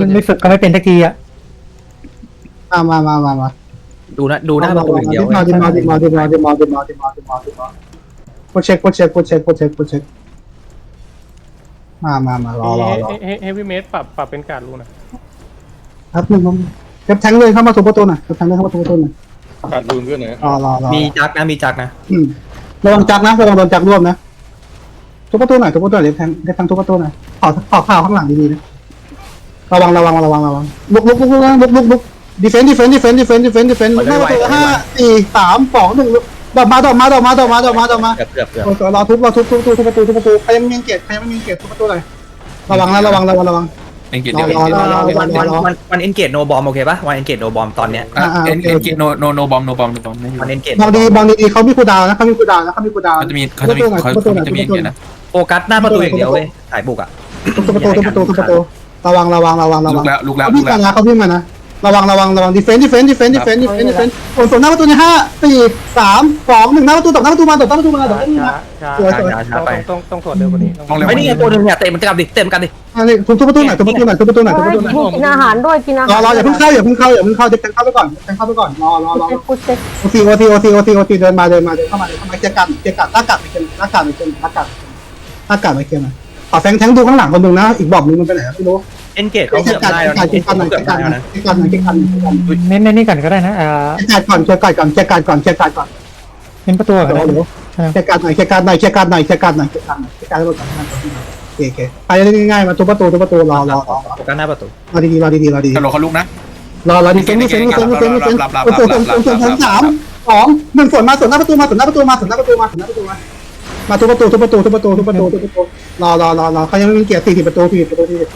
มันไม่ฝึกก็ไม่เป็นทักทีอะมามามามามาดูนะดูหน้าประตูอย่างเดียวมาดิมาดิมาดิมาดิมาดิมาดิมาดิมาดิมาโคเช็คโคเช็คโคเช็คโคเช็คโคเช็คมามามารอรอรอเฮฟวี่เมดปรับปรับเป็นการรู้นะครับหนึ่งผมเก็บแทงเลยเข้ามาถูประตูหน่อยเก็บแทงเลยเข้ามาถูประตูหน่อยขาดรูนด้วยนะรอรอรอมีจักนะมีจักนะอืมระวังจักนะระวังโดนจักร่วมนะทุบประตูหน่อยทุบประตูหน่อยเดี๋ยวแทงเดี๋ยวแทงทุบประตูหน่อยขอขอข่าวข้างหลังดีๆนะ ระวังระวังระวังระวังลุกลุกลุกลุกลุกลุกลุกดีเฟนต์ดีเฟนต์ดีเฟนต์ดีเฟนต์ดีเฟนต์ดีเฟนต์หน้าประตูห้าสี่สามสองหนึ่งดอกมาดอกมาดอกมาดอกมาดอกมาดอกมาเกือบเกือบเกือบโอ้ยรอทุบรอทุบทุบทุบทุบประตูทุบประตูใครยังไม่มีเกียรติใครยังไม่มีเกียรติทุบประตูหน่อยระวังนะระวังระวังระวังเอ็นเกตรเดีอยวรอรอรอรอวันรอรอวันวันเอ็นเกตโนบอมโอเคปะวันเอ็นเกตโนบอมตอนเนี้ยอ่าอ่าเอ็นโอเคเอ็นโอเคเกตโนโนโนบอมโนบอมโนบอมไม่อยู่วันเอ็นเกตบางดีบางดีเขามีคูดาวนะเขามีคูดาวนะเขามีคูดาวเขาจะมีเขาจะมีเขาจะมีเอ็นเกตนะโฟกัสหน้าประตูอย่างเดียวเว้ยถ่ายบุกอะทุบประตูทุบประตูทุบประตู ระวังระวังระวังระลุวักงแล้วลุกแล้วเขาลุวิ่กงแล้วมานะเขาวิ่งมานะระวังระวังระวังดีเฟนต์ดีเฟนต์ดีเฟนต์ดีเฟนต์ดีเฟนต์ดีเฟนต์ส่วนส่วนหน้าประตูในห้าสี่สามสองหนึ่งหน้าประตูตบหน้าประตูมาตบหน้าประตูมาตบหน้าประตูมา ช้าสวยสวย ช้าช้าต้องไปต้องต้องตรวจเร็วกว่านี้ต้องเร็วไอ้นี่ไงตัวหนึงเนี่ยเตะมันกลับดิเตะมันกลับดิอันนี้ทุบทุบประตูหน่อยทุบประตูหน่อยทุบประตูหน่อยทุบประตูหน่อยกินอาหารด้วยกินอารหาอรรออย่าเพิ่งเข้าอย่าเพิ่งเข้าอย่าเพิ่งเข้าเด็กเข้าไปก่อนเด็กเข้าไปก่อนรอรอรอเช็คกูเช็คโอทีโอทีโอทีโอทีโอทีเดินมาเดินมาเดินเข้ามาเดินเข้ามาเกียร์กันเกียร์กันหน้ากากไปเกียร์หน้ากากไปเกียร์หน้ากากหน้ากากไปเกียร์นะข อแฟงแทงดูข้างหลังคนหนึ่งนะ อีกบอกนึงมันไปไหนไม่รู้เอ็นเกตเขาเกีเกืยอบร์กันได้เกีแล้วยร์กันนะเกียร์กันหน่อยเกืเกีอยบร์กันได้เกียร์แล้วกันนะเกียร์กันเกียร์กันเน้นเน้นนี่ก่อนก็ได้นะอ่าเกียร์กันก่อนเกียร์กันก่อนเกียร์กันก่อนเกียร์กันก่อนเน้นประตูก่อนก็ได้เกียร์กันหน่อยเกียร์กันหน่อยเกียร์กันหน่อยเกียร์กันหน่อยเกียร์กันหน่อยเกียร์กันหน่อยเกียร์กันหน่อยโอเคโอเคไปง่ายๆมาทุบประตูทุบประตูรอรอรอโฟกัสหน้าประตูรอดีๆรอดีๆรอดีตลกเขาลุกนะๆรอรอดีเฟนต์ดีเฟนต์ดีเฟนต์ดีเฟนต์ดีเฟนต์ส่วนส่วนส่วนส่วนส่วนสามสองหนึ่งส่วนมาส่วนหน้าประตูมาส่วนหน้าประตูมาส่วนหน้าประตูมาส่วนหน้าประตูมา มาทุบประตูทุบประตูทุบประตูทุบประตูทุบประตูรอรอรอรอเขายังไม่มีเกียร์สี่สิบประตูสี่สิบประตูสี่สิบ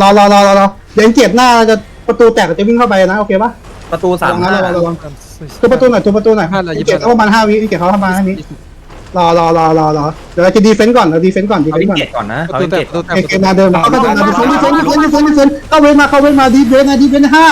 รอรอรอรอรอเดี๋ยวเกียร์หน้าจะประตูแตกจะวิ่งเข้าไปนะโอเคปะประตูสามระวังห้านะระวังระวังทุบประตูหน่อยทุบประตูหน่อยเกียร์เขาประมาณห้าวิเกียร์เขาประมาณห้าวิรอรอรอรอรอเดี๋ยวเราจะดีเฟนต์ก่อนเราดีเฟนต์ก่อนดีเขาเฟนเอ็นต์ก่อนเกตก่อนนะเขาเอ็นเกตก่อน เกียร์นาเดินมาเข้ามาเดินมาดีเฟนต์ดีเฟนต์ดีเฟนต์ดีเฟนต์ดีเฟนต์เข้าเวทมาเข้าเวทมาดีเฟนต์นะดีเฟนต์ห้า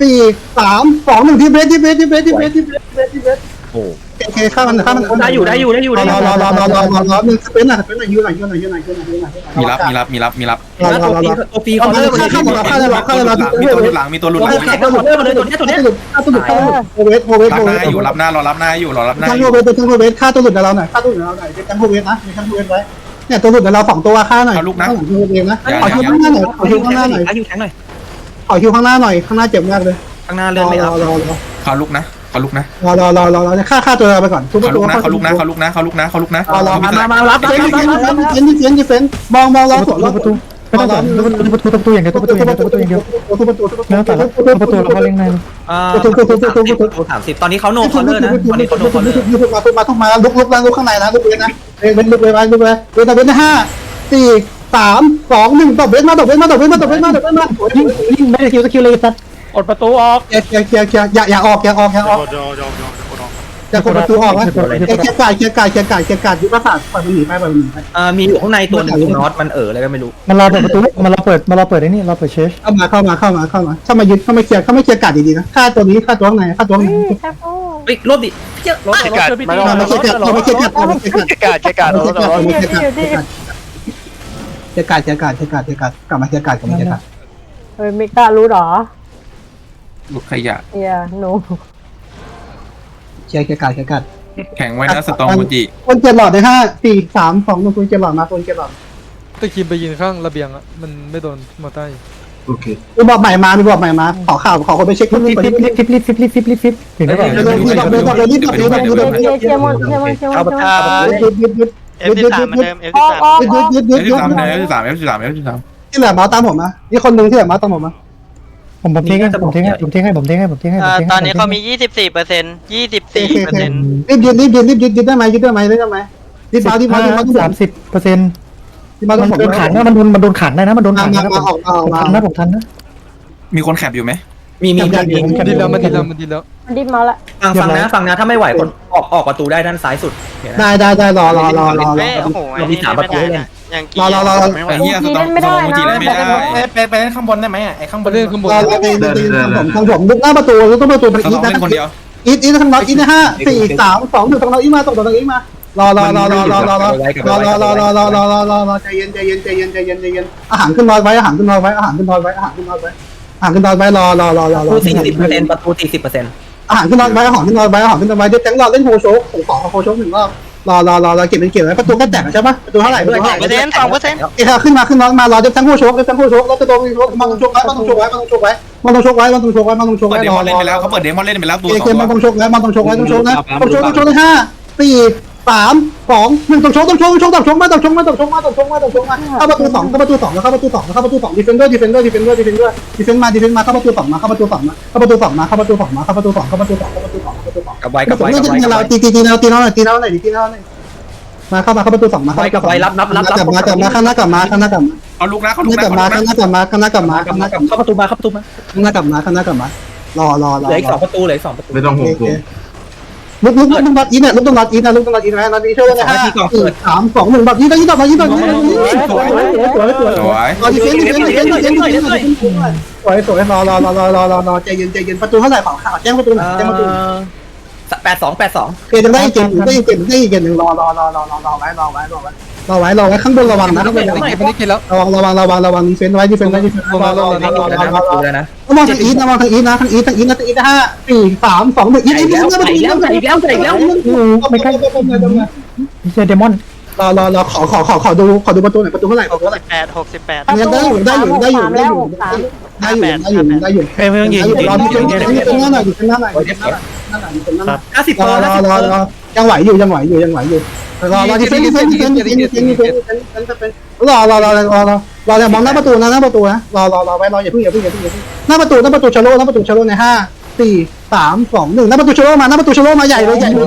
สี่สามสองหนึ่งดีเฟนต์ดีเฟนต์ดีเฟนต์ดีเฟนต์ดีเฟนต์ดีเฟนต์ดีเฟนต์โอ้ โอเคข้ามันข้ามันได้อยู่ได้อยู่ได้อยู่รได้ออยู่รอรอรอรอรอรอหนึ่งสเปนหน่อยสเปนหน่อยยูหน่อยยูหน่อยยูหน่อยยูหน่อยยูหน่อยมีรับมีรับมีรับมีรับรอรอตัวรอฟรีรอตัวฟรีเอาเขามาเลิกฆ่าฆ่าหมดฆ่าเลยรอฆ่าเลยรอมีตัวหลุดหลังมีตัวหลุดหลังเขาเลิกมาเลยตัวนี้ตัวนี้ฆ่าตัวหลุดฆ่าตัวหลุดโอเวทโอเวทรับโอหเวน้าทอยู่รับหน้ารอรับหน้าอยู่รอรับหน้าทั้งอยู่โอเวททั้งโอเวทฆ่าตัวหลุดเราหน่อยฆ่าตัวหลุดเราหน่อยเป็นทั้งโอเวทนะเป็นทั้งโอเวทไว้เนี่ยตัวหลุดเราสองตัวฆ่าหน่อยข้างหลังโอเวทนะขอคิวข้างหน้าหน่อยขอคิวข้างหน้าหน่อยอายุแข็งหน่อยขอคิวข้างหน้าหน่อยข้างหน้าเจ็บมากเลยข้างหน้ารเลื่ออนไม่รอัอพรอรอเขาลุกนะ เขาลุกนะรอรอรอรอรอฆ่าฆ่าตัวเราไปก่อนทุกเขาตัลุวกนะเขาลุกนะเขาลุกนะเขาลุกนะเขาลุกนะรอรอมามามารับเฟนดิเฟนดิเฟนดิเฟนดิเฟนดิเฟนมองมองรอสวนรอประตูไม่ต้องสอนทุบประตูประตูอย่างเดียวประตูอย่างเดียวประตูอย่างเดียวทุบประตูทุบประตูไม่ต้องสอนแล้วประตูเราก็เล่นได้เลยอ่าสามสิบตอนนี้เขาโนคอร์เลอร์นะตอนนี้เขาโนคอร์เลอร์ทุบมาทุบมาทุบมาลุกลุกล้วลุกข้างในนะลุกเลยนะเว้นลุกเลยมาลุกเลยเว้นแต่เว้นห้าสี่สามสองหนึ่งตบเว้นมาตบเว้นมาตบเว้นมาตบเว้นมาตบเว้นมายิงยิงไม่ได้คิวสกิลเลยสัตว์ อดประตูออกเคลียร์เคลียร์เคลียร์เคลียร์อย่าอย่าออกอย่าออกอย่าออกอย่ากดประตูออกนะเคลียร์กายเคลียร์กายเคลียร์กายเคลียร์กายยุบประสาทปล่อยมันหนีไปปล่อยมันหนีไปอ่ามีอยู่ข้างในตัวหนึงน็อตมันเอออะไรก็ไม่รู้มันรอเปิดประตูมันรอเปิดมันรอเปิดไอ้นี่รอเปิดเชสเข้ามาเข้ามาเข้ามาเข้ามาเข้ามายึดเข้ามาเคลียร์เข้ามาเคลียร์กาดดีๆนะฆ่าตัวนี้ฆ่าตัวข้างในฆ่าตัวข้างในแค่โอ้เฮ้ยรถดิเยอะรถรถเจอพี่ตีมาเคลียร์กาดมาเคลียร์กาดมาเคลียร์กาดเกกาเกกาเคลียร์กาดเคลียร์กาดเคลียร์กาดเคลียร์กาดเคลียร์กาดเคลียร์กาดกลับมาเคลียร์กาดกลับมาเคลียร์กาดเฮ้ยไม่กล้ารู้หรอ ลูกขยะ Yeah, no. เชียร์เกยร์กาดแกกาดแข็งไว้นะสตองมุจิคนเจ็บหลอดเลยห้าสี่สามสองหนึ่งคนเจ็บหลอดมาคนเจ็บหลอดตะคิมไปยืนข้างระเบียงอะมันไม่โดนมาใต้โอเคมีบอกใหม่มามีบอกใหม่มาขอข่าวขอคนไปเช็คทุกคน ฟิปลิปฟิปลิปฟิปลิปฟิปถึงได้เปล่าเดี๋ยวเดี๋ยวเดี๋ยวเดี๋ยวเดี๋ยวรีบกลับรีบกลับรีบกลับ Yeah, yeah, one, yeah, one, yeah, one, yeah, อ่า one. ยึดยึดยึด เอฟสิบสามเหมือนเดิมเอฟสิบสาม Oh, ยึด oh, ยึดยึดเอยึดฟยึดสามเอฟสามเอฟสามเอฟสามที่เหลือมาตามผมนะนี่คนหนึ่งที่เหลือมาตามผมนะ ผมผมเทงให้ผมเทงให้ผมเทงให้ผมเทงให้ผมเทงให้ผมอ่าเทงให้ตอนนี้เขามี24เปอร์เซ็นต์24เปอร์เซ็นต์รีบยืนรีบยืนรีบยืนยืนได้ไหมยืนได้ไหมได้ไหมรีบมารีบมารีบมารีบสามสิบเปอร์เซ็นต์มามันผมโดนขันนะมันโดนมันโดนขันได้นะมันโดนมาขันมานะมาออกมาออกผมมาทันนะผมทันนะมีคนแคบอยู่ไหมมีมีมีมันดีแล้วมันดีแล้วมันดีแล้วมันดิ้นมาละฟังฟังนะฟังนะถ้าไม่ไหวคนออกออกประตูได้ด้านซ้ายสุดเห็นไหมได้ได้ได้รอรอรอรอรอเฮ้ยโอ้โหอันนี้ไม่ได้นะอ ย่างกี้รอรอรอไอ้เหี้ยสตองสตองมูจิเล่นไม่ได้ไปไปข้างบนได้ไหมอะไอ้ข้างบมานเล่นข้างบนรอรอเองเองทางผมทางผมลุกหน้าประตูลุกหน้าประตูไปสอีตทองนะเล่นคนเดียว อีทอีททางน็อตอีทนะห้าสี่สามสองหนึ่งทางน็อตอีทมาตกตรงน็อตอีทมารอรอรอรอรอรอรอรอรอรอรอรอรอรอรอรอรอใจเย็นใจเย็นใจเย็นใจเย็นใจเย็นอาหารขึ้นนอนไว้อาหารขึ้นนอนไว้อาหารขึ้นนอนไว้อาหารขึ้นนอนไว้อาหารขึ้นนอนไว้รอรอรอรอประรตูอสี่สิบเปอร์เซ็นต์ประตูสี่สิบเปอร์เซ็นต์อาหารขึ้นนอนไว้อาหารขึ้นนอนไว้อาหารขึ้นนอนไว้เดี๋ยวแตงรอเล่นโฮโชกผมขอโฮโชกหนึ่งรอบ รอรอรอรอเก็บเป็นเก็บไว้ประตูก็แตกใช่ปะประตูเท่าไหร่ประตูสเท่าองไหเปอร์เซ็ร่นต์สองเปอร์เซ็นต์เอ้ขึ้นมาขึ้นนอนมารอเดี๋ยวแตงโฮโชกเดี๋ยวแตงโฮโชกแล้วจะโดนมันต้องโชกไว้มันต้องโชกไว้มันต้องโชกไว้มันต้องโชกไว้มันต้องโชกไว้มันต้องโชกเปิไว้ดเดรมออนรเล่นอไปแล้วเขาเปิดเดมอนเล่นไปแล้วตัวเอสเกองมมันตัวต้องโชกแล้วมันต้องโชกไว้ต้องโชกนะต้องโชกต้องโชกเลยห้าสี่สามสองหนึ่งต้องโชกต้องโชกต้องโชกต้องโชกมาต้องโชกมาต้องโชกมาต้องโชกมาต้องโชกมาเข้าประตูสองเข้าประตูสองแล้วเข้าประตูสองแล้วเข้าประตูสองดีเฟนเดอร์ดีเฟนเดอร์ดีเฟนเดอร์ดีเฟนเดอร์ดีเฟนมาดีเฟนมาเข้าประตูสองมาเข้าประตูสองมาเข้าประตูสองมาเข้าประตูสองมาเข้าประตูสองเข้าประตูสองเข้าประตูสอง เข้าประตูสองกับไว้กกัระบสุนไว้เลือกัดบไว้ตีเราตีตีตีเราตีเราหน่อยตีเราหน่อยตีเราหน่อยมาเข้ามาเข้าประตูสองมาเข้าประตูสองกลับมากลับมาข้างหน้ากลับมาข้างหน้ากลับมาเขาลุกนะเขาลุกข้างหน้านะกลับเขามาลุกข้างหนะน้ากลับมาข้างหน้ากลับมาข้างหน้ากลับมาเข้าประตูมาเข้าประตูมาข้างหน้ากลับมาข้างหน้ากลับมารอรอรอเหลืออีกสองประตูเหลืออีกสองประตูไม่ต้องห่วงผมลุกลุกลุกลุกนัดอีเนี่ยลุกต้องนัดอีนะลุกต้องนัดอีนะนัดอีช่วยเลยห้าสี่สามสองหนึ่งแบบอีต่ออีต่ออีต่ออีต่อสวยสวยสวยสวยสวยรอดีเฟนดีเฟนดีเฟนดีเฟนดีเฟนดีเฟนสวยสวยรอรอรอรอรอรอรอใจเย็นใจเย็นประตูเท่าไหร่ขอข่าวแจ้งประตูหน่อยแจ้งประตู แปดสองแปดสองเกมได้เกมได้เกมได้เกมหนึ่งรอรอรอรอรอรอไว้รอไว้รอไว้รอไว้รอไว้ข้างบนระวังนะข้างบนระวังไม่ได้กินแล้วระวังระวังระวังระวังดีเฟนไว้ดีเฟนไว้ดีเฟนรอรอรอรอรอรอรอเลยนะมองทางอีทนะมองทางอีทนะทางอีททางอีทนะทางอีทห้าสี่สามสองหนึ่งอีทอีทอีทอีทไม่ใช่เดมอนรอรอรอขอขอขอขอดูขอดูประตูหน่อยประตูเท่าไหร่ประตูเท่าไหร่แปดหกสิบแปดเนี่ยได้อยู่ได้อยู่ได้อยู่ได้อยู่ได้อยู่ได้อยู่ได้อยู่เอ้ยไม่ต้องยืนรอที่เป็นที่เป็นหน้าหน่อยอยู่เป็นหน้าหน่อยอยู่เป็นหน้าหน่อยอยู่ เป็นหน้าหน่อยห้าสิบรเปออร์รอรอรอยังไหวอยู่ยังไหวอยู่ยังไหวอยู่รอรอที่เป็นที่เป็นที่เป็นที่เป็นที่เป็นที่เป็นที่เป็นรอรอรอรอรอรอรอเนี่ยมองหน้าประตูนะหน้าประตูนะรอรอรอไว้รออย่าเพิ่งอย่าเพิ่งอย่าเพิ่งอย่าเพิ่งหน้าประตูหน้าประตูชาโลหน้าประตูชาโลในห้าสี่สามสองหนึ่งหน้าประตูชาโลมาหน้าประตูชาโลมาใหญ่เลยใหญ่เลย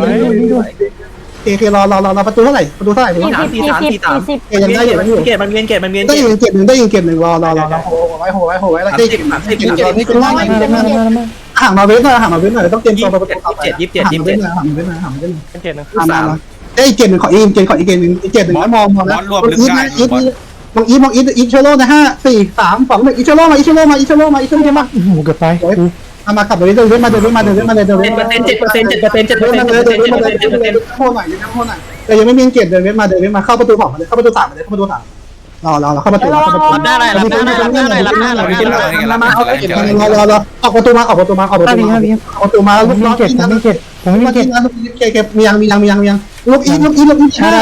โอเครอรอรอรอประตูเท่าไหร่ประตูเท่าไหร่สี่สิบสี่สิบสี่สิบเยังได้อยู่ได้อยู่เกตมันเวียนเกตมันเวียนได้เกยิตนเก็บหนึ่งได้ยินเก็บหนึ่งรอรอรอรอโหไว้โหไว้โหไว้แล้วได้เก็บได้เก็บได้เก็บได้ ห่างมาเว้นหน่อยห่างมาเว้นหน่อยต้องเตรียมตัวประตูต่อไปห่างมาเว้นหน่อยห่างมาเว้นหน่อยห่างมาเว้นหน่อยเป็นเกตหนึ่งห่างมาได้เก็บหนึ่งขออีกเก็บขออีกเก็บหนึ่งเก็บหนึ่งแล้วมองมองแล้วอีทนะอีทมองอีทมองอีทอีทเชโร่นะห้าสี่สามสองหนึ่งอีเชโร่มาอีเชโร่มาอีเชโร่มาอีเชโร่มาโอ้โหเกือบไปมามากลับไปเดินเดินมาเดินมาเดินมาเดินเดินเจ็ดเปอร์เซ็นต์เจ็ดเปอร์เซ็นต์เจ็ดเปอร์เซ็นต์เจ็ดเปอร์เดิเซ็นนต์มาเจ็ดเดิเปอนร์เดิเซ็นนต์เจ็ดมาเปอร์เซ็นต์เจ็ดเปอร์เซ็นต์โค้หน่อยเดินโค้หน่อยแต่ยังไม่มีเก็บเดินเว้นมาเดินเว้นมาเข้าประตูสองมาเลยเข้าประตูสามมาเลยเข้าประตูสาม รอรอรอเข้าประตูเข้าประตูรับหน้าหน่อยรับหน้าหน่อยรับหน้าหน่อยรับหน้าหน่อยมามาเอาเก็บรอรอรอออกประตูมาออกประตูมาออกประตูมาออกประตูมาผมลูกมีน้องเก็บกินผมนะมีเก็บผมมีลูกเก็กิบนนะลูกเก็บเก็บมียังมียังมียังมียังลูกอีลูกอีลูกอีห้า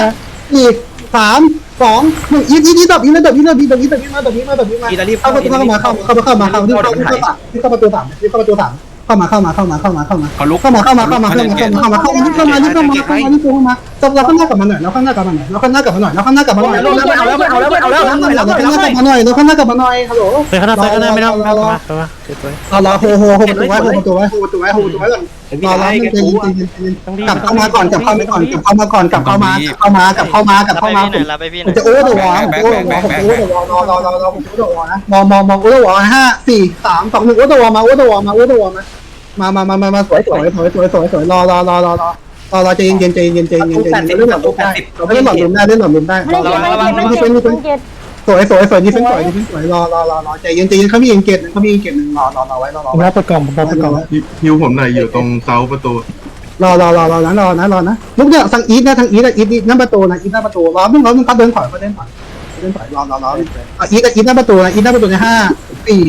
สี่สามสองหนึ่งอีอีอีดับอีดับอีดับอีดับอีดับอีมาดับอีมาดับอีมาอีตาลีเข้าประตูเข้ามาเข้าเข้าเข้ามาเข้าที่เข้าที่เข้าที่เข้าประตูสามที่เข้าประตูสามเข้ามาเข้ามาเข้ามาเข้ามาเข้ามาเขาลุกเข้ามาเข้ามาเข้ามาเข้ามาเข้ามาเข้ามาเข้ามาเข้ามาเข้ามา เข้ามาเข้ามาเข้ามาเข้ามาเราข้างหน้ากลับมาหน่อยเราข้างหน้ากลับมาหน่อยเราข้างหน้ากลับมาหน่อยเราข้างหน้ากลับมาหน่อยเอาแล้วเอาแล้วเอาแล้วเอาแล้วเราข้างหน้ากลับมาหน่อยเราข้างหน้ากลับมาหน่อยฮัลโหลเฮ้ยข้างหน้าเฮ้ยข้างหน้าไม่ต้องไม่ต้องมาไปมาเก็บไว้รอรอโฮโฮโฮประตูไว้โฮประตูไว้โฮประตูไว้โฮประตูไว้ก่อนรอรอใจเย็นใจเย็นใจเย็นกลับเข้ามาก่อนกลับเข้ามาก่อนกลับเข้ามาก่อนกลับเข้ามากลับเข้ามากลับเข้ามากลับรับเข้ามาไปพี่หน่อยรับไปพี่หผน่อยมจะโอเวอร์เดอะวอลผมโอเวอร์เดอะวอลผมโอเวอร์เดอะวอลรอรอรอรอผมโอเวอร์เดอะวอลนะมองมองมองโอเวอร์เดอะวอลห้าสี่สามสองหนึ่งโอเวอร์เดอะวอลมาโอเวอร์เดอะวอลมาโอเวอร์เดอะวอลมามามามามาสวยสวยสวยสวยสวยสวยรอรอรอรอ รอรอรอใจเย็นใจเย็นใจเย็นใจเย็นใจเย็นเล่นหลอดลุมได้เล่นหลอดลุมได้เล่นหลอดลุมได้ไม่ได้เก็บไม่ได้เก็บไม่ได้เก็บสวยสวยสวยดีเฟนสวยดีเฟนสวยรอรอรอรอใจเย็นใจเย็นเขามีเกตเขามีเกตหนึ่งรอรอรอไว้รอรอผมรับไปก่อนผมรับไปก่อนฮิวผมหน่อยอยู่ตรงเสาประตูรอรอรอรอนะรอนะรอนะลุกเนี่ยทางอีทนะทางอีทนะอีทนั่นประตูนะอีทหน้าประตูรอไม่รอมึงเขาเดินถอยเขาเดินถอยเดินถอยรอรอรออะอีทอีทหน้าประตูนะอีทหน้าประตูในห้าสี่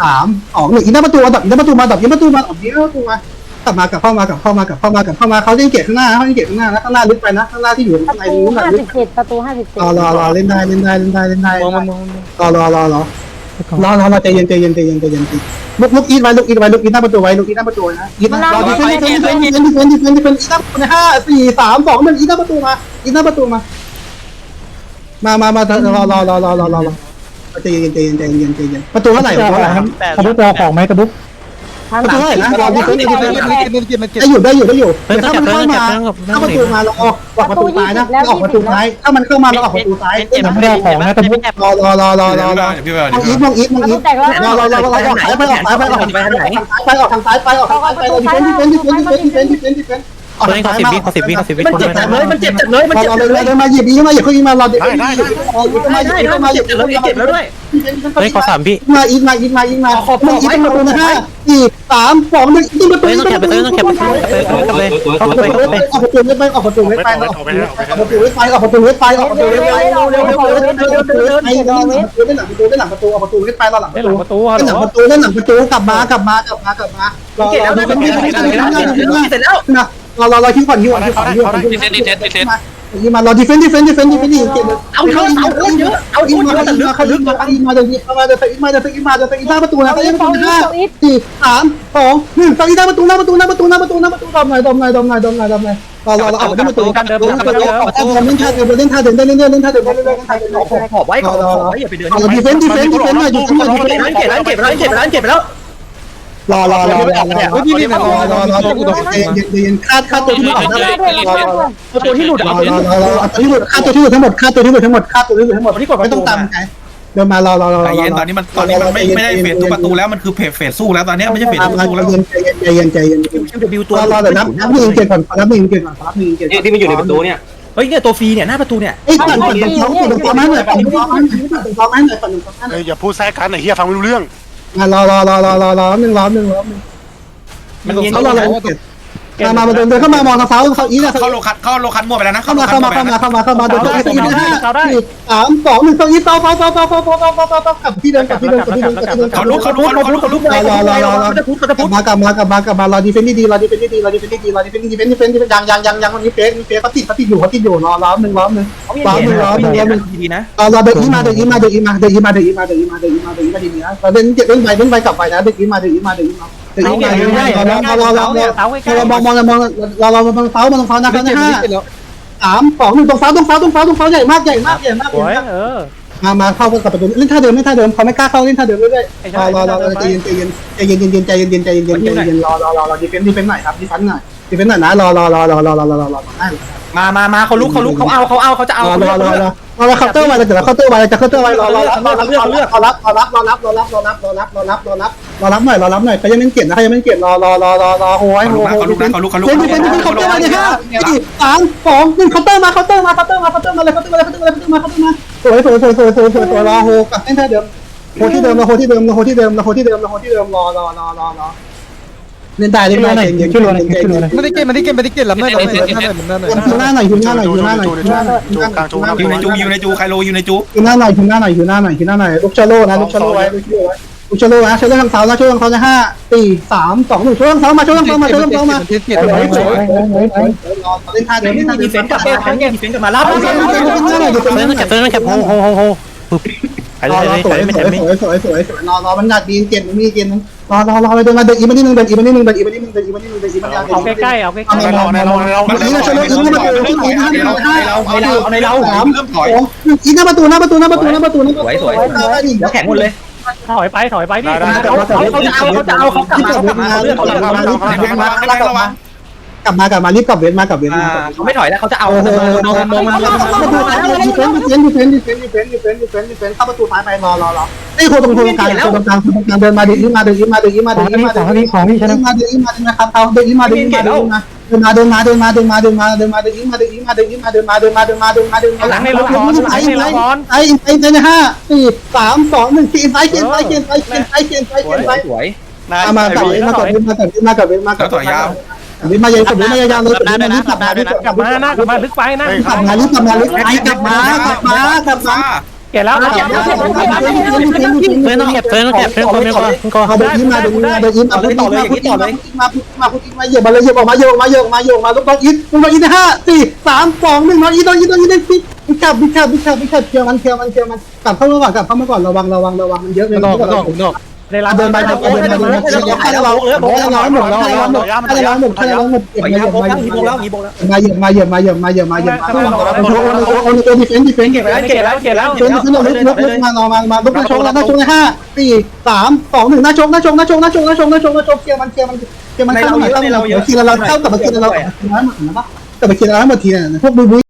สามสองหนึ่งอีทหน้าประตูดับอีทหน้าประตูมาดับอีทประตูมาดับอีทหน้าประตูมา กลับมากลับเข้ามากลับเข้ามากลับเข้ามากลับเข้ามาเขาเล่นเกตข้างหน้าเขาเล่นเกตข้างหน้านะข้างหน้าลึกไปนะข้างหน้าที่อยู่ประข้างในตูนู้นนะห้าลึสิกบเจ็ดประตูห้าสิบเจ็ดรอรอรอเล่นได้เล่นได้เล่นได้เล่นได้มองมันมองรอรอรอรอรอรอรอใจเย็นใจเย็นใจเย็นใจเย็นลุกลุกอีทไว้ลุกอีทไว้ลุกอีทหน้าประตูไว้ลุกอีทหน้าประตูนะอีทรอดีเฟนดีเฟนดีเฟนดีเฟนดีเฟนดีเฟนดีเฟนอีทหน้าประตูในห้าสี่สามสองหนึ่งอีทหน้าประตูมาอีทหน้าประตูมา มามามารอรอรอรอรอรอรอใจเย็นใจเย็นใจเย็นใจเย็นประตูเท่าไหร่ประตูเท่าไหร่ตะบุ๊กรอของไหมตะบุ๊กประตูเท่าไหร่นะรอดีเฟนดีเฟนมันเก็บมันเก็บมันเก็บได้อยู่ได้อยู่ได้อยู่เฮ้ยถ้ามันเข้ามาเข้าประตูมาเราออกออกประตูซ้ายนะออกประตูซ้ายถ้ามันเข้ามาเราออกประตูซ้ายไม่ได้ของนะตะบุ๊กรอรอรอรอรอรอพี่เบิร์ดมองอีฟมองอีฟมองอีฟรอรอรอรอรอออกซ้ายไปออกซ้ายไปออกซ้ายไปออกทางซ้ายไปออกทางซ้ายไปออกทางซ้ายไปออกดิเฟนดิเฟนดิเฟนดิเฟนดิเฟนดิเฟนดิ เฟนตัวนี้ขอสิบวิขอสิบวิขอสิบวิมันเจ็บจัดเลยมันเจ็บจัดเลยมันเจ็บเราจัดเลเลยยเดินมาหยิบอีกมาหยิบเขาอีกมาเราเด็กได้ได้ได้หยิบมาหยิบได้มาหยิเจ็บบแล้วเจ็บแล้วเจ็บแล้วด้วยตัวนี้ขอสามพี่มาอีกมาอีกมาอีกมาขอบมึงอีกประตูนะห้าสี่สามสองหนึ่งอีกประตูตัวนี้ต้องแคปไปตัวนี้ต้องแคปไปตัวนี้ต้องแคปไปเข้าไปเข้าไปออกประตูเวทไปออกประตูเวทไปออกประตูเวทไปออกประตูเวทไปออกประตูเวทไปออกประตูเวทไปเร็วเร็วเร็วเร็วเร็วเร็วเร็วไปเล่นหลังประตูเล่นหลังประตูเล่นหลังประตูออกประตูเวทไปเราหลังประตูประตูฮัลเล่นโหหลลังประตูเล่นหลังประตูกลับมากลับมากลับมากลับมาเราเจ็บแล้วเราเจ็บเป็นแล้วที่เจ็บที่แล้วที่เจ็บแล้วเจ็บแล้วนะเราเราเราคิดก่อนคิดก่อนคิดก่อนคิดก่อนคิดก่อนยิงมาเราดิเฟนดิเฟนดิเฟนดิเฟนดิเกมเอาเยอะเอาโคตรเยอะเอาโคยิงตรมาเยอะแต่ลึกเขาลึกมายิงมาเดินยิงมาเดินไปอีกมาเดินไปอีกมาเดินไปอีกหน้าประตูนะไปอีกประตูห้าสี่สามสองหนึ่งไปอีกหน้าประตูหน้าประตูหน้าประตูหน้าประตูหน้าประตูดอมหน่อยดอมหน่อยดอมหน่อยดอมหน่อยดอมหน่อยเราเราเราออกไปที่ประตูกันเดิมประตูออกเล่นท่าเดิมเล่นท่าเดิมได้เรื่อยๆเล่นท่าเดิมได้เรื่อยๆเล่นท่าเดิมขอบขอบไว้ขอบขอบไว้อย่าไปเดินเราดิเฟนดิเฟนดิเฟนหน่อยดิเฟนหน่อยดิเฟนร้านเก็บร้านเก็บร้านเก็บร้านเก็บแล้ว รอรอรอรอรอรอพี่นี่มันรอรอรอเย็นเย็นคาดคาดตัวที่หลุดข้างหน้าด้วยข้างหน้าด้วยตัวที่หลุดรอเอารอรอรอตัวที่หลุดคาดตัวที่หลุดทั้งหมดคาดตัวที่หลุดทั้งหมดคาดตัวที่หลุดทั้งหมดไม่ต้องตามไงเดินมารอรอรอใจเย็นตอนนี้มันตอนนี้มันไม่ไม่ได้เฟสทุกประตูแล้วมันคือเพจเฟสสู้แล้วตอนนี้ไม่ใช่เฟสทุกประตูแล้วเย็นใจเย็นใจเย็นใจเย็นคิวบิวตัวรอรอเดี๋ยวนับนับหนึ่งเกียร์ก่อนนับหนึ่งเกียร์ก่อนนับหนึ่งเกียร์ที่มันอยู่ในประตูเนี่ยเฮ้ยเนี่ยตัวฟรีเนี่ยหน้าประตูเนี่ยไอ้ปั่นปั่นตรงเขาตรงเขาไม่หน่อยปั่นตรงเขาไม่หน่อยปั่นตรงเขาไม่หน่อยปั่นตรงเขาไม่หน่เฮ้อยยอย่าพูดแทรกกันไอ้เหี้ยฟังไม่รู้เรื่อง รอรอรอรอรอรอหนึ่งรอหนึ่งรอหนึ่งมันเย็น เขารออะไรเกียร์ มามาเดินเดินเข้ามามองทางเท้าเขาอีนะเข้าโลคัสเข้าโลคัสมั่วไปแล้วนะเข้ามาเข้ามาเข้ามาเข้ามาเข้ามาเดินไปสี่ห้าสี่สามสองหนึ่งสองอีเฝ้าเฝ้าเฝ้าเฝ้าเฝ้าเฝ้าเฝ้าเฝ้าเฝ้าเฝ้ากลับที่เดิมกลับที่เดิมกลับที่เดิมกลับที่เดิมเขาลุกเขาลุกเขาลุกเขาลุกรอรอรอรอรอกลับมากลับมากลับมากลับมารอดีเฟนต์ดีรอดีเฟนต์ดีรอดีเฟนต์ดีรอดีเฟนต์ดีเฟนต์ดีเฟนต์ยังยังยังยังวันนี้เป๊ะมีเป๊ะเขาติดเขาติดอยู่เขาติดอยู่รอรอหนึ่งรอหนึ่งดีนะรอรอเดินอีมาเดินอีมาเดินอีมาเดินอีมาเดินอีมาเดินอีมาเดินอีมาเดินอีมาดีนะเราเดินเจ็บเดินไปเดินไปกลับไปนะเดินอีมาเดินอีมาเดินอีมา เดินอีมาเดินอีมารอรอรอรอรอมองมองมองรอรอมองเท้ามองเท้านะครัห้าสามสองหนึ่งตรงฟ้าตรงฟ้าตรงฟ้าตรงฟ้าใหญ่มากใหญ่มากใหญ่มากสวยเออมามาเข้ากับประตูเล่นท่าเดิมเล่นท่าเดิมเขาไม่กล้าเข้าเล่นท่าเดิมเรื่อยๆรอรอรอใจเย็นใจเย็นใจเย็นเย็นใจเย็นเย็นใจเย็นใจเย็นใจเย็นรอรอรอรอดีเฟนดีเฟนหน่อยครับดีเฟนหน่อยดีเฟนหน่อยนะรอรอรอรอรอรอรอรอรอได้มามามาเขาลุกเขาลุกเขาเอาเขาเอาเขาจะเอารอรอรอ รอรอรอเคาน์เตอร์ไว้เดี๋ยวเคาน์เตอร์ไว้จะเคาน์เตอร์ไว้รอรอรอรอรอรอรับรอรับรอรับรอรับรอรับรอรับรอรับรอรับรอรับรอรับหน่อยรอรับหน่อยเขายังไม่เก็บนะเขายังไม่เก็บรอรอรอรอรอโอ้ยโอ้ยเล่นดีเฟนดีเฟนเคาน์เตอร์มาเนี่ยห้าสี่สามสองหนึ่งเคาน์เตอร์มาเคาน์เตอร์มาเคาน์เตอร์มาเคาน์เตอร์มาเลยเคาน์เตอร์มาเลยเคาน์เตอร์มาเลยเคาน์เตอร์มาเคาน์เตอร์มาสวยสวยสวยสวยสวยสวยสวยรอโฮกับเล่นท่าเดิมโฮที่เดิมรอโฮที่เดิมรอโฮที่เดิมรอโฮที่เดิมรอโฮที่เดิมรอรอรอรอรอ เล่นได้เล่นได้เย็นเย็นเย็นเย็นไม่ได้เก็บไม่ได้เก็บไม่ได้เก็บลำหน้าหน่อยลำหน้าหน่อยลำหน้าหน่อยอยู่หน้าหน่อยอยู่หน้าหน่อยอยู่หน้าหน่อยอยู่หน้าหน่อยอยู่หน้าหน่อยอยู่ในจูอยู่ในจูใครโลอยู่ในจูอยู่หน้าหน่อยอยู่หน้าหน่อยอยู่หน้าหน่อยอยู่หน้าหน่อยลูกชาโลนะลูกชาโลไว้ลูกชาโลไว้ลูกชาโลนะช่วยทางเท้านะช่วยทางเท้านะห้าสี่สามสองหนึ่งช่วยทางเท้ามาช่วยทางเท้ามาช่วยทางเท้ามาเก็บเก็บรอไว้เล่นท่าเดิมเล่นท่าเดิดีมเฟนต์กลับมาดีเฟนต์กลับมารับตัวนี้ต้องแคปตัวนี้ต้องแคปโฮโฮโฮโฮปึ๊บไปรเลอยรอเลยสวยไม่สใช่วยไม่สวยสวยสวยสวยรอรอมันหนักดีเกียรติมีเกียรติ รอรอรอไปเดินมาเดินอีกมานิดนึงเดินอีกมานิดนึงเดินอีกมานิดนึงเดินอีกมานิดนึงเดินอีกมานิดนึงเอาใกล้ๆเอาใกล้ในเราในเราในเรามันนี้ชาโลอีกมาประตูอีกห้าห้าเอาในเราเอาในเราสามสองอีกหน้าประตูหน้าประตูหน้าประตูหน้าประตูหน้าประตูสวยสวยแล้วแข็งหมดเลยๆถอยไปถอยไปพี่เอาเขาจะเอาเขาจะเอาเขากลับมาเขากลับมาเรื่องเขากลับมา กลับมากลับมารีบกลับเวทมากลับเวทมาเขาไม่ถอยแล้วเขาจะเอาโอ้โหมองมองมาดิเฟนดิเฟนดิเฟนดิเฟนดิเฟนดิเฟนดิเฟนดิเฟนเข้าประตูซ้ายไปรอรอรอไอ้โคตรงโครงกลางโคตรงกลางโคตรงกลางเดินมาเดินมาเดินมาเดินมาขเดิองนนี่มาของนี่ของนี่ชเดินะนมาเดินมาเดินมาครับเขาเดินมาเดินมาเดินมาเดินมาเดินมาเดินมาเดินมาเดินมาเดินมาเดินมาเดินมาเดินมาเดินมาเดินมาเดินมาเดินมาเดินมาเดินมาหลังในรถร้อนหลังในรถร้อนไอ้ไอ้ไอ้ห้าสี่สามสองหนึ่งสี่ไฟเกียนไฟเกียนไฟเกียนไฟเกียนไฟเกียนไฟสวยมากับเวทมากับเวทมากับเวทมากับเวทมากับเวท เวทมาเยอะกับเวทมายาวเลยกลับมาหน้ากลับมาลึกไปนะกลับมาลึกกลับมาลึกไปกลับมากลับมากลับมาเก็บแล้วกลับมาตัวนี้ต้องแคปตัวนี้ต้องแคปตัวนี้ต้องแคปตัวนี้ก็เอาเดินยิ้มมาเดินยิ้มมาเดินยิ้มมาพูดต่อเลยพูดต่อเลยมาพูดมาพูดมาเหยียบมาเลยเหยียบออกมาเหยียบออกมาเหยียบออกมาเหยียบออกมาลูกบอลอินลูกบอลอินห้าสี่สามสองหนึ่งน้องอินน้องอินน้องอินได้ปิ๊บบิ๊กขับบิ๊กขับบิ๊กขับบิ๊กขับเคียวมันเคียวมันเคียวมันกลับเข้ามาก่อนกลับเข้ามาก่อนระวังระวังระวังมันเยอะเลยนอกนอกนอก ในร้านเดินไปเดินไปเดินไปเดินไปให้เราให้เราหมดให้เราหมดให้เราหมดให้เราหมดเก็บไปมายาเก็วบโบมาแล้วมีโบแล้วมีโบแล้วมาเหยียบมาเหยียบมาเหยียบมาเหยียบมาเหยียบมาโชว์โชว์โชว์ตัวดิเฟนดิเฟนเก็บไว้เก็บแล้วเก็บแล้วเฟนขึ้นมาลุกลุกลุกมารอมามาลุกมาโชว์แล้วหน้าโชว์ในห้าสี่สามสองหนึ่งหน้าโชว์หน้าโชว์หน้าโชว์หน้าโชว์หน้าโชว์หน้าโชว์หน้าโชว์เกียร์มันเกียร์มันเกียร์มันเข้ามาเข้ามาทีละเราเข้ากับมาทีละเราน้ำหมดนะปะกับมาทีละเราหมดทีน่ะพวกบุย